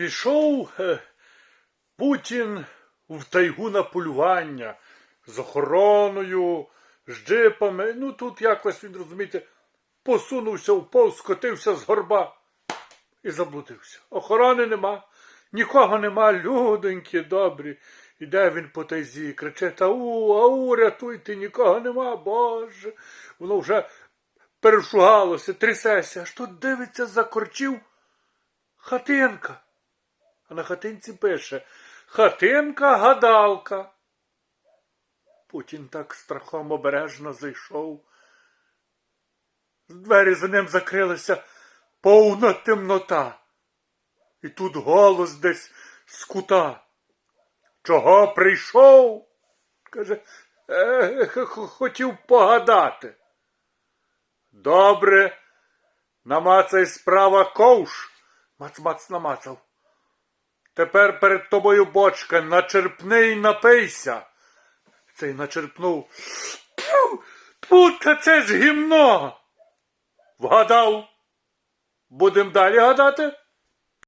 Пішов е, Путін в тайгу на полювання з охороною, з джипами. Ну тут якось він, розумієте, посунувся впав, скотився з горба і заблудився. Охорони нема, нікого нема, людоньки добрі. Іде він по тайзі, кричить, ау, ау, рятуйте, нікого нема, Боже. Воно вже перешугалося, трясеся, аж тут дивиться, закорчив хатинка. А на хатинці пише Хатинка гадалка. Путін так страхом обережно зайшов. Двері за ним закрилися повна темнота. І тут голос десь з кута. Чого прийшов? Каже, «Е, хотів погадати. Добре, намацай справа ковш. Мац-мац намацав. Тепер перед тобою бочка, начерпни й напийся. Цей начерпнув. Тьфу, та це ж гімно. Вгадав. Будем далі гадати?